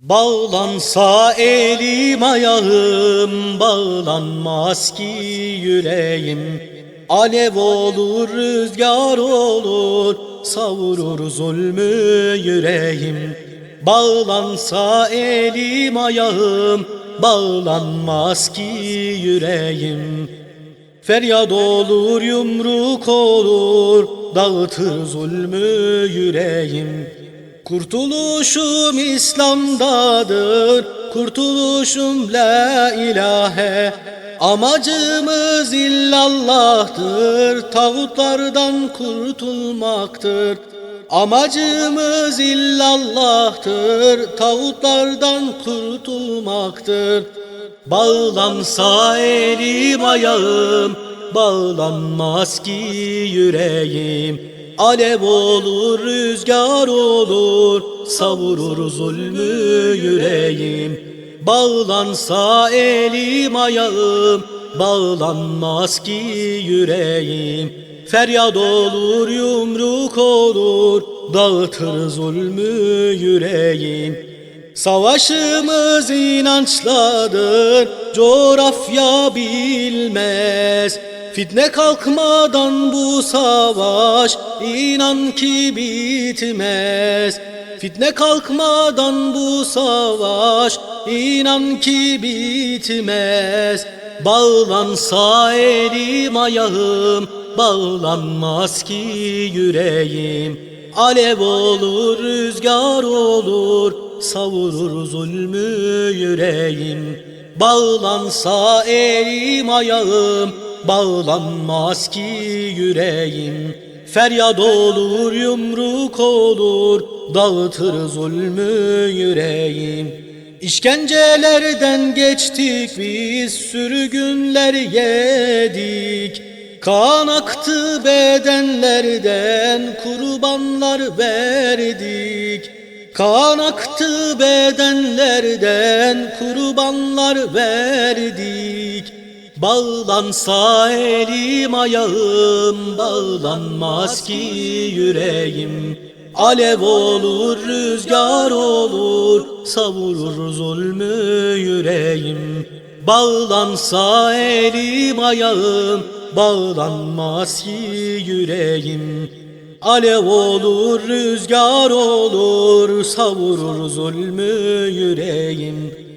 Bağlansa elim ayağım Bağlanmaz ki yüreğim. Alev olur rüzgar olur Savurur zulmü yüreğim. Bağlansa elim ayağım Bağlanmaz ki yüreğim. Feryat olur yumruk olur Dağıtır zulmü yüreğim Kurtuluşum İslam'dadır Kurtuluşum la ilahe. Amacımız illallah'tır Tağutlardan kurtulmaktır. Amacımız illallah'tır Tağutlardan kurtulmaktır. Bağlansa elim ayağım Bağlanmaz ki yüreğim Alev olur rüzgar olur Savurur zulmü yüreğim. Bağlansa elim ayağım Bağlanmaz ki yüreğim. Feryat olur yumruk olur Dağıtır zulmü yüreğim Savaşımız inançladır, coğrafya bilmez. Fitne kalkmadan bu savaş, inan ki bitmez. Fitne kalkmadan bu savaş, inan ki bitmez. Bağlansa elim ayağım, bağlanmaz ki yüreğim. Alev olur, rüzgar olur, savurur zulmü yüreğim. Bağlansa elim ayağım, bağlanmaz ki yüreğim. Feryat olur, yumruk olur, dağıtır zulmü yüreğim. İşkencelerden geçtik biz, sürgünler yedik. Kan aktı bedenlerden kurbanlar verdik Kan aktı bedenlerden kurbanlar verdik. Bağlansa elim ayağım bağlanmaz ki yüreğim. Alev olur rüzgar olur savurur zulmü yüreğim. Bağlansa elim ayağım bağlanmaz ki yüreğim Alev olur rüzgar olur savurur zulmü yüreğim